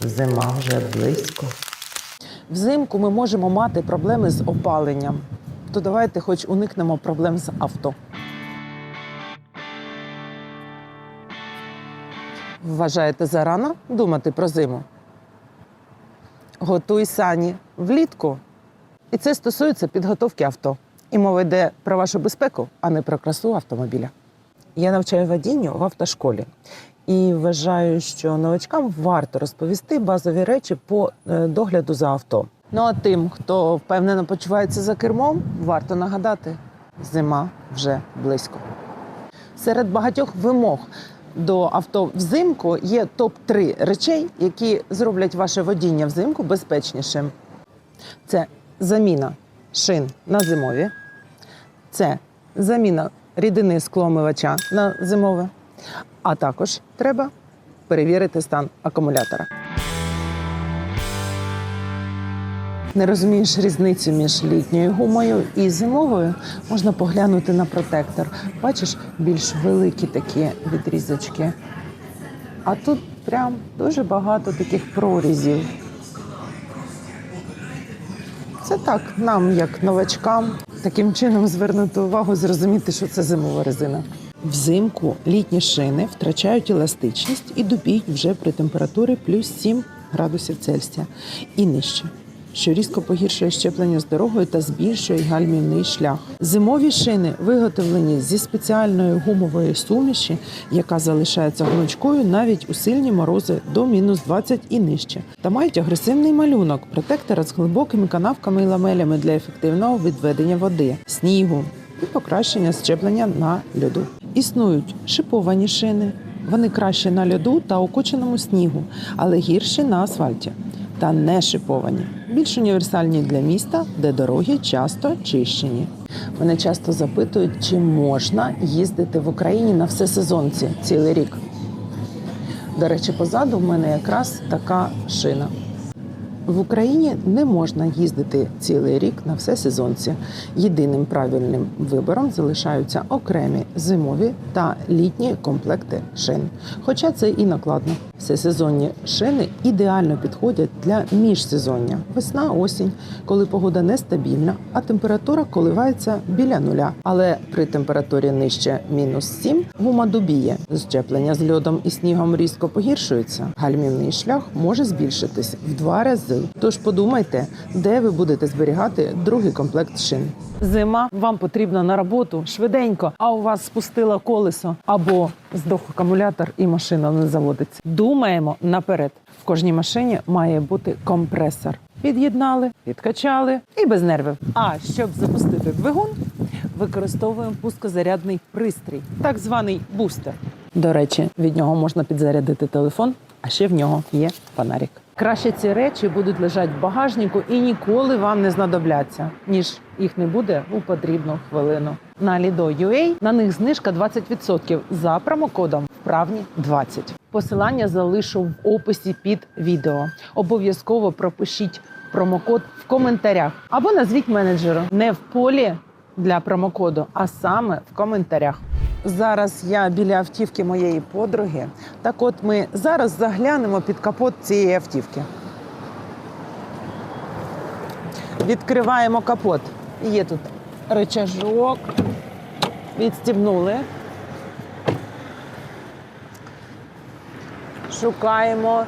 Зима вже близько. Взимку ми можемо мати проблеми з опаленням. То давайте хоч уникнемо проблем з авто. Вважаєте зарано думати про зиму? Готуй сані влітку. І це стосується підготовки авто. І мова йде про вашу безпеку, а не про красу автомобіля. Я навчаю водінню в автошколі і вважаю, що новачкам варто розповісти базові речі по е, догляду за авто. Ну а тим, хто впевнено почувається за кермом, варто нагадати: зима вже близько. Серед багатьох вимог до авто взимку є топ-3 речей, які зроблять ваше водіння взимку безпечнішим. Це заміна шин на зимові, це заміна рідини склоомивача на зимове, а також треба перевірити стан акумулятора. Не розумієш різницю між літньою гумою і зимовою, можна поглянути на протектор. Бачиш більш великі такі відрізочки. А тут прям дуже багато таких прорізів. Це так, нам, як новачкам, таким чином звернути увагу, зрозуміти, що це зимова резина. Взимку літні шини втрачають еластичність і дубіють вже при температурі плюс 7 градусів Цельсія і нижче, що різко погіршує щеплення з дорогою та збільшує гальмівний шлях. Зимові шини виготовлені зі спеціальної гумової суміші, яка залишається гнучкою навіть у сильні морози до мінус 20 і нижче, та мають агресивний малюнок протектора з глибокими канавками і ламелями для ефективного відведення води, снігу і покращення щеплення на льоду. Існують шиповані шини. Вони краще на льоду та окученому снігу, але гірші на асфальті. Та не шиповані, більш універсальні для міста, де дороги часто чищені. Мене часто запитують, чи можна їздити в Україні на всесезонці цілий рік. До речі, позаду в мене якраз така шина. В Україні не можна їздити цілий рік на все сезонці. Єдиним правильним вибором залишаються окремі зимові та літні комплекти шин. Хоча це і накладно. Всесезонні шини ідеально підходять для міжсезоння весна, осінь, коли погода нестабільна, а температура коливається біля нуля. Але при температурі нижче мінус 7 гума дубіє. Зчеплення з льодом і снігом різко погіршується. Гальмівний шлях може збільшитись в два рази. Тож подумайте, де ви будете зберігати другий комплект шин. Зима вам потрібна на роботу швиденько, а у вас спустило колесо або здох акумулятор і машина не заводиться. Думаємо наперед. В кожній машині має бути компресор. Під'єднали, підкачали і без нервів. А щоб запустити двигун, використовуємо пускозарядний пристрій, так званий бустер. До речі, від нього можна підзарядити телефон, а ще в нього є фонарик. Краще ці речі будуть лежати в багажнику і ніколи вам не знадобляться, ніж їх не буде у потрібну хвилину. На Lido.ua на них знижка 20% за промокодом вправні 20. Посилання залишу в описі під відео. Обов'язково пропишіть промокод в коментарях або назвіть менеджеру не в полі для промокоду, а саме в коментарях. Зараз я біля автівки моєї подруги. Так от ми зараз заглянемо під капот цієї автівки. Відкриваємо капот. Є тут рычажок. Відстібнули. Шукаємо,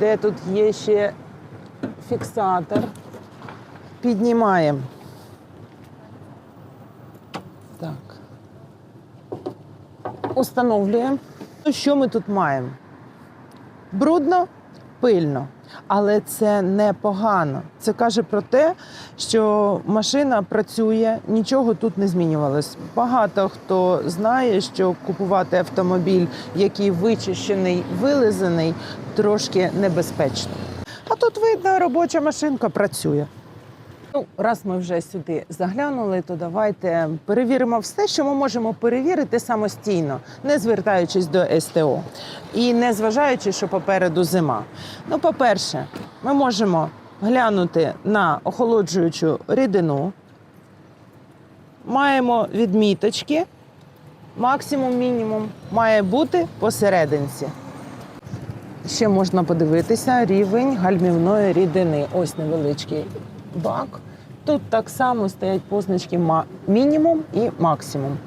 де тут є ще фіксатор. Піднімаємо. Установлюємо. Ну, Що ми тут маємо? Брудно, пильно. Але це не погано. Це каже про те, що машина працює, нічого тут не змінювалось. Багато хто знає, що купувати автомобіль, який вичищений, вилизаний, трошки небезпечно. А тут видно, робоча машинка працює. Ну, раз ми вже сюди заглянули, то давайте перевіримо все, що ми можемо перевірити самостійно, не звертаючись до СТО і не зважаючи, що попереду зима. Ну, по-перше, ми можемо глянути на охолоджуючу рідину. Маємо відміточки. Максимум, мінімум має бути посерединці. ще можна подивитися рівень гальмівної рідини. Ось невеличкий бак. Тут так само стоять позначки мінімум і максимум.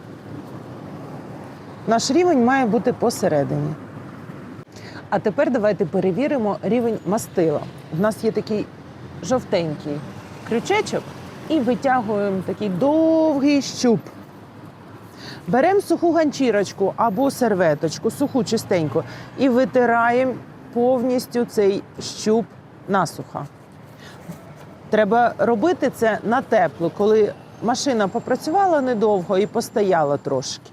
Наш рівень має бути посередині. А тепер давайте перевіримо рівень мастила. У нас є такий жовтенький крючечок і витягуємо такий довгий щуп. Беремо суху ганчірочку або серветочку, суху чистеньку, і витираємо повністю цей щуп насухо. Треба робити це на тепло, коли машина попрацювала недовго і постояла трошки.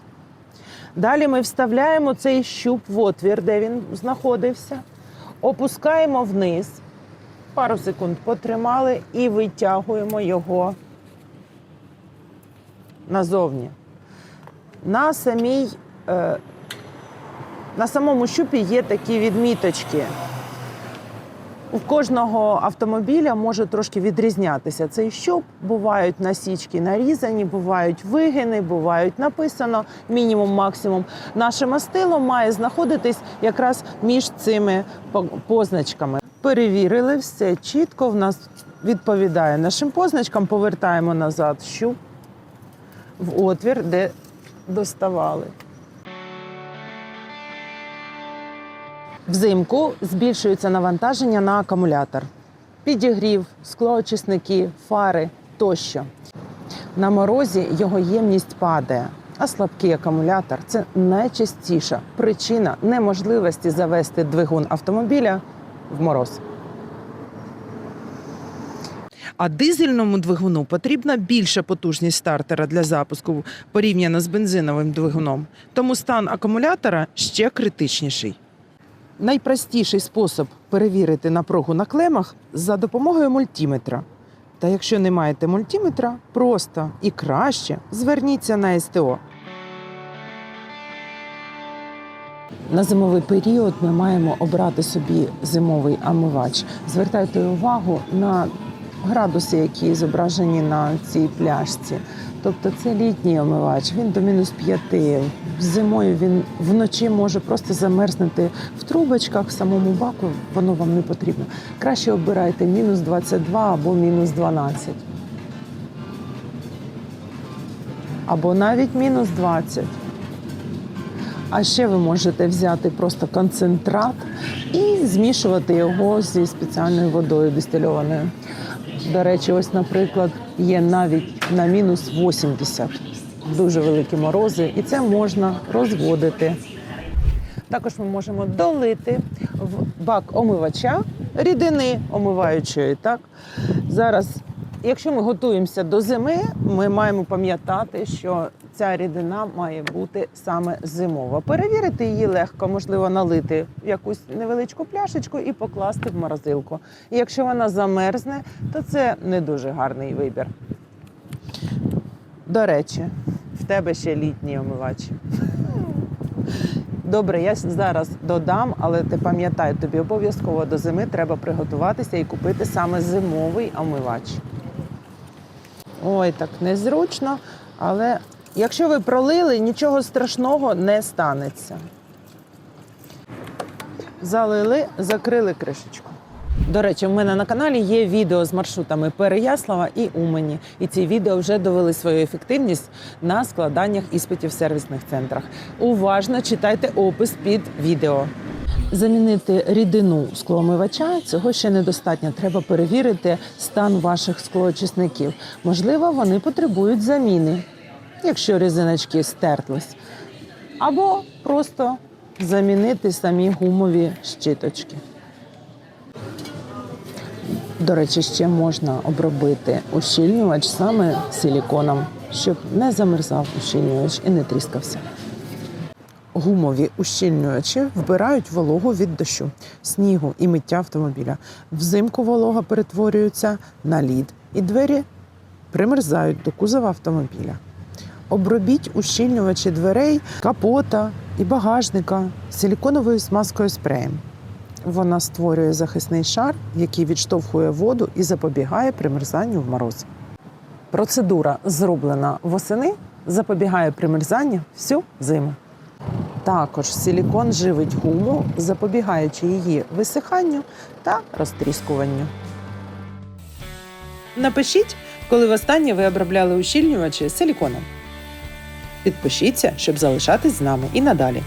Далі ми вставляємо цей щуп в отвір, де він знаходився, опускаємо вниз, пару секунд потримали і витягуємо його назовні. На самій, е, на самому щупі є такі відміточки. У кожного автомобіля може трошки відрізнятися цей щуп. Бувають насічки нарізані, бувають вигини, бувають написано мінімум, максимум. Наше мастило має знаходитись якраз між цими позначками. Перевірили все чітко. В нас відповідає нашим позначкам. Повертаємо назад щуп в отвір, де доставали. Взимку збільшується навантаження на акумулятор, підігрів, склоочисники, фари тощо. На морозі його ємність падає, а слабкий акумулятор це найчастіша причина неможливості завести двигун автомобіля в мороз. А дизельному двигуну потрібна більша потужність стартера для запуску порівняно з бензиновим двигуном. Тому стан акумулятора ще критичніший. Найпростіший спосіб перевірити напругу на клемах за допомогою мультиметра. Та якщо не маєте мультиметра, просто і краще зверніться на СТО. На зимовий період ми маємо обрати собі зимовий омивач. Звертайте увагу на градуси, які зображені на цій пляшці. Тобто це літній омивач, він до мінус 5. Зимою він вночі може просто замерзнути в трубочках, в самому баку воно вам не потрібно. Краще обирайте мінус 22 або мінус 12. Або навіть мінус 20. А ще ви можете взяти просто концентрат і змішувати його зі спеціальною водою дистильованою. До речі, ось, наприклад, є навіть на мінус 80 дуже великі морози, і це можна розводити. Також ми можемо долити в бак омивача рідини омиваючої. Так? Зараз, якщо ми готуємося до зими, ми маємо пам'ятати, що ця рідина має бути саме зимова. Перевірити її легко, можливо, налити в якусь невеличку пляшечку і покласти в морозилку. І якщо вона замерзне, то це не дуже гарний вибір. До речі, тебе ще літній омивач. Добре, я зараз додам, але ти пам'ятай, тобі обов'язково до зими треба приготуватися і купити саме зимовий омивач. Ой, так незручно, але якщо ви пролили, нічого страшного не станеться. Залили, закрили кришечку. До речі, в мене на каналі є відео з маршрутами Переяслава і Умані. І ці відео вже довели свою ефективність на складаннях іспитів в сервісних центрах. Уважно читайте опис під відео. Замінити рідину склоомивача цього ще недостатньо. Треба перевірити стан ваших склоочисників. Можливо, вони потребують заміни, якщо резиночки стертились. Або просто замінити самі гумові щиточки. До речі, ще можна обробити ущільнювач саме силіконом, щоб не замерзав ущільнювач і не тріскався. Гумові ущільнювачі вбирають вологу від дощу, снігу і миття автомобіля. Взимку волога перетворюється на лід, і двері примерзають до кузова автомобіля. Обробіть ущільнювачі дверей, капота і багажника силіконовою смазкою спреєм. Вона створює захисний шар, який відштовхує воду і запобігає примерзанню в мороз. Процедура, зроблена восени, запобігає примерзанню всю зиму. Також силікон живить гуму, запобігаючи її висиханню та розтріскуванню. Напишіть, коли востаннє ви обробляли ущільнювачі силіконом. Підпишіться, щоб залишатись з нами і надалі.